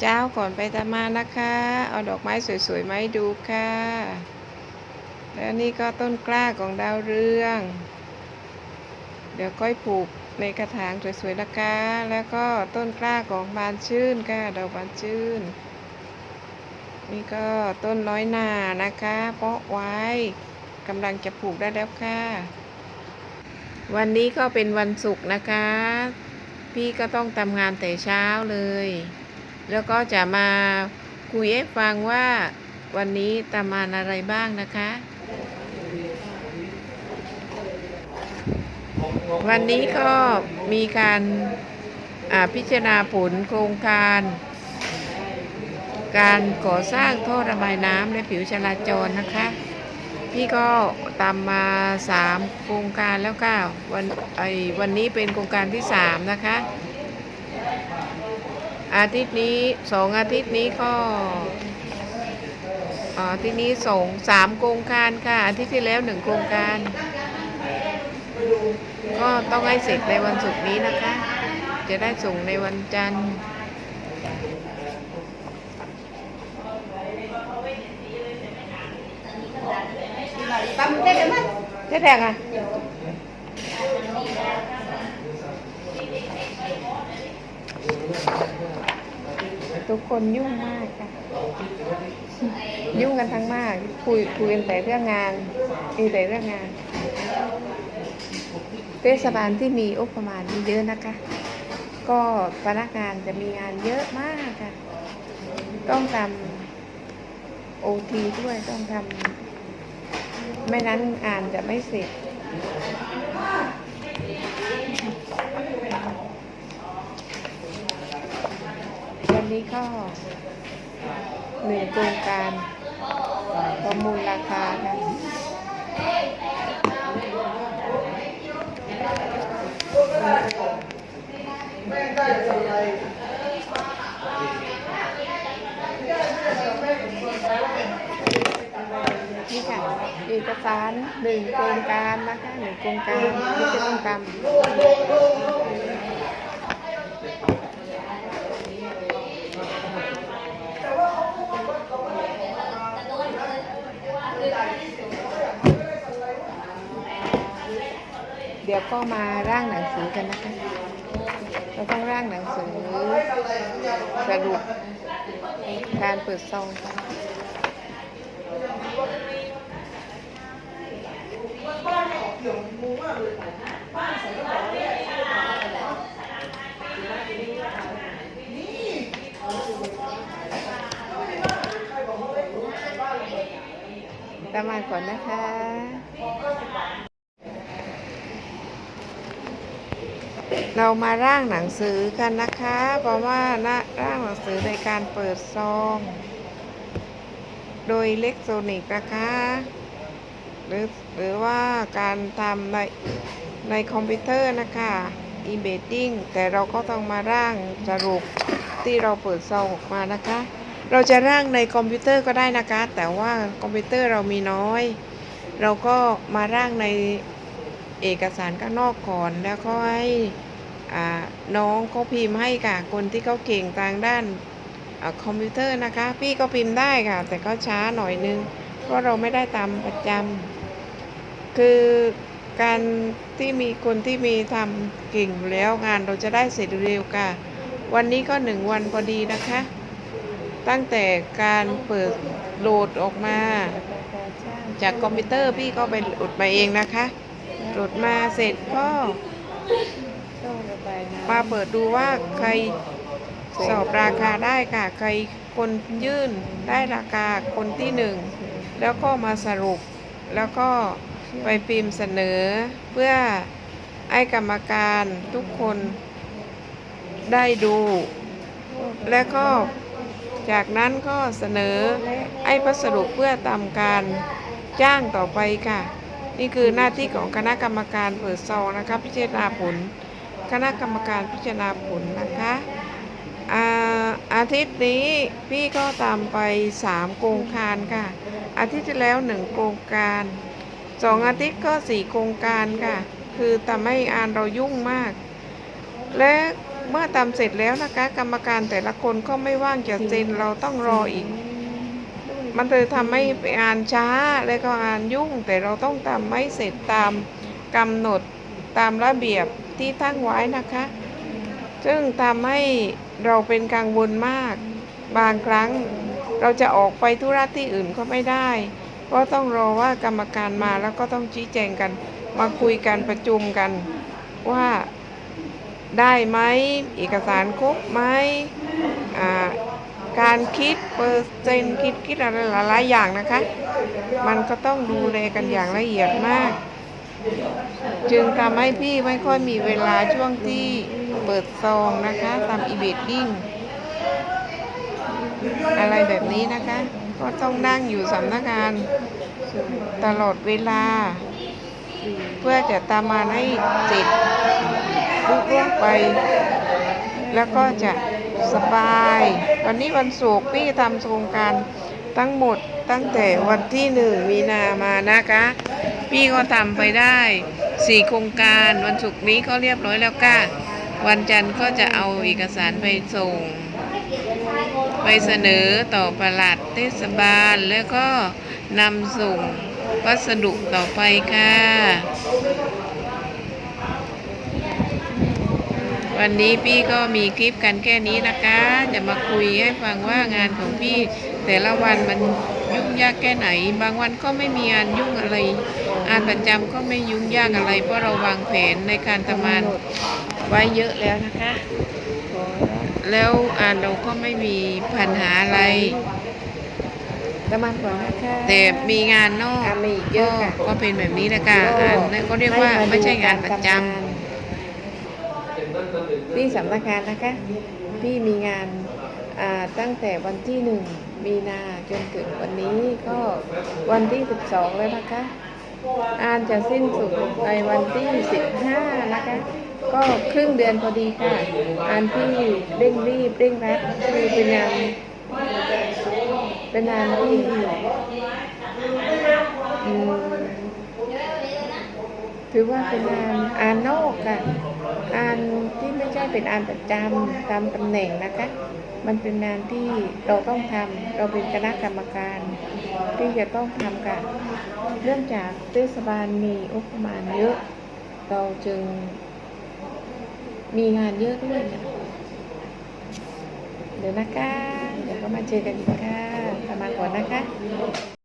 เจ้าก่อนไปตามานะคะ เอาดอกไม้สวยๆมาให้ดูค่ะ แล้วนี่ก็ต้นกล้าของดาวเรือง เดี๋ยวก้อยปลูกในกระถางสวยๆนะคะ แล้วก็ต้นกล้าของบานชื่นค่ะ ดอกบานชื่น นี่ก็ต้นน้อยนานะคะ เพาะไว้กำลังจะปลูกได้แล้วค่ะ วันนี้ก็เป็นวันศุกร์นะคะ พี่ก็ต้องทำงานแต่เช้าเลย แล้วก็จะมาคุยให้ฟังว่าวันนี้ทำงานอะไรบ้างนะคะ วันนี้ก็มีการอ่าพิจารณาผลโครงการ การก่อสร้างท่อระบายน้ำและผิวจราจรนะคะ พี่ก็ตามมาสามโครงการแล้วค่ะวันไอวันนี้เป็นโครงการที่สามนะคะ อาทิตย์นี้สองอาทิตย์นี้ก็อาอาทิตย์นี้ส่งสามโครงการค่ะ อาทิตย์ที่แล้วหนึ่งโครงการ ก็ต้องให้เสร็จในวันศุกร์นี้นะคะ จะได้ส่งในวันจันทร์เจ๊แดงอะ ทุกคนยุ่งมากค่ะ ยุ่งกันทั้งมาก คุยคุยกันแต่เรื่องงานมีแต่เรื่องงาน เทศบาลที่มีอุปมาณมีเยอะนะคะ ก็พนักงานจะมีงานเยอะมากค่ะ ต้องทำโอทีด้วยต้องทำไม่นั้นอ่านจะไม่เสร็จ นี้ก็หนึ่งโครงการประมูลราคาค่ะนี่ค่ะเอกสารหนึ่งโครงการนะคะหนึ่งโครงการที่จะต้องทำ ก็มาร่างหนังสือกันนะคะ เราต้องร่างหนังสือสรุปการเปิดซองกันตามมาก่อนนะคะ เรามาร่างหนังสือกันนะคะ เพราะว่านะร่างหนังสือในการเปิดซอง โดยอิเล็กทรอนิกส์นะคะ หรือหรือว่าการทำในในคอมพิวเตอร์นะคะ e-betting แต่เราก็ต้องมาร่างสรุปที่เราเปิดซองออกมานะคะ เราจะร่างในคอมพิวเตอร์ก็ได้นะคะ แต่ว่าคอมพิวเตอร์เรามีน้อย เราก็มาร่างในเอกสารข้างนอกก่อนแล้วก็ให้ น้องเขาพิมพ์ให้ค่ะ คนที่เขาเก่งทางด้านอคอมพิวเตอร์นะคะ พี่ก็พิมพ์ได้ค่ะ แต่ก็ช้าหน่อยนึง เพราะเราไม่ได้ตามประจำคือการที่มีคนที่มีทำเก่งแล้วงานเราจะได้เสร็จเร็วค่ะ วันนี้ก็หนึ่งวันพอดีนะคะ ตั้งแต่การเปิดโหลดออกมา จากคอมพิวเตอร์พี่ก็ไปโหลดมาเองนะคะโหลดมาเสร็จก็ มาเปิดดูว่าใครสอบราคาได้ค่ะ ใครคนยื่นได้ราคาคนที่หนึ่ง แล้วก็มาสรุป แล้วก็ไปพิมพ์เสนอ เพื่อให้กรรมการทุกคนได้ดู และก็จากนั้นก็เสนอให้พัสดุเพื่อทำการจ้างต่อไปค่ะ นี่คือหน้าที่ของคณะกรรมการเปิดซองนะคะพิจารณาผล คณะกรรมการพิจารณาผลนะคะอาอาทิตย์นี้พี่ก็ตามไปสามโครงการค่ะ อาทิตย์ที่แล้วหนึ่งโครงการสองอาทิตย์ก็สี่โครงการค่ะ คือทำให้งานเรายุ่งมาก และเมื่อทำเสร็จแล้วนะคะ กรรมการแต่ละคนก็ไม่ว่างจะเซ็นเราต้องรออีก มันเลยทำให้อ่านช้าแล้วก็อ่านยุ่งแต่เราต้องทำให้เสร็จตามกำหนดตามระเบียบ ที่ตั้งไว้นะคะ ซึ่งทำให้เราเป็นกังวลมาก บางครั้งเราจะออกไปธุระที่อื่นก็ไม่ได้เพราะต้องรอว่ากรรมการมาแล้วก็ต้องชี้แจงกัน มาคุยกันประชุมกันว่าได้ไหมเอกสารครบไหมการคิดเปอร์เซ็นต์คิดคิดอะไรหลายๆอย่างนะคะ มันก็ต้องดูแลกันอย่างละเอียดมาก จึงทำให้พี่ไม่ค่อยมีเวลาช่วงที่เปิดซองนะคะทำอีเวดดิ้งอะไรแบบนี้นะคะก็ต้องนั่งอยู่สำนักงานตลอดเวลา เพื่อจะตามมาให้เสร็จลุล่วงไป แล้วก็จะสบาย วันนี้วันศุกร์พี่ทำโครงการทั้งหมดตั้งแต่วันที่หนึ่งมีนามานะคะ พี่ก็ทำไปได้สี่โครงการวันศุกร์นี้ก็เรียบร้อยแล้วค่ะ วันจันทร์ก็จะเอาเอกสารไปส่ง ไปเสนอต่อประหลัดเทศบาลแล้วก็นำส่งวัสดุต่อไปค่ะ วันนี้พี่ก็มีคลิปกันแค่นี้นะคะ จะมาคุยให้ฟังว่างานของพี่แต่ละวันมัน ยุ่งยากแค่ไหน บางวันก็ไม่มีงานยุ่งอะไรงานประจำก็ไม่ยุ่งยากอะไร เพราะเราวางแผนในการทำงานไว้เยอะแล้วนะคะ แล้วอ่านเราก็ไม่มีปัญหาอะไรประมาณก่อนนะคะแต่มีงานนอกอะมีอีกเยอะค่ะก็เป็นแบบนี้นะคะอ่านนั่นก็เรียกว่าไม่ใช่งานประจำที่สำนักงานนะคะ พี่มีงานอ่าตั้งแต่วันที่หนึ่ง มีนาจนถึงวันนี้ก็วันที่ 12 แล้วนะคะ อ่านจะสิ้นสุดในวันที่ 15 นะคะ ก็ครึ่งเดือนพอดีค่ะ อ่านที่เร่งรีบเร่งรัดคือเป็นงานเป็นงานที่ ถือว่าเป็นงานอ่านนอกค่ะอ่านที่ไม่ใช่เป็นอ่านประจำตามตำแหน่งนะคะ มันเป็นงานที่เราต้องทำเราเป็นคณะกรรมการ ที่จะต้องทำกันเนื่องจากเทศบาลมีงบประมาณเยอะ เราจึงมีงานเยอะด้วยค่ะเดี๋ยวนะคะ เดี๋ยวก็มาเจอกันอีกค่ะประมาณก่อนนะคะ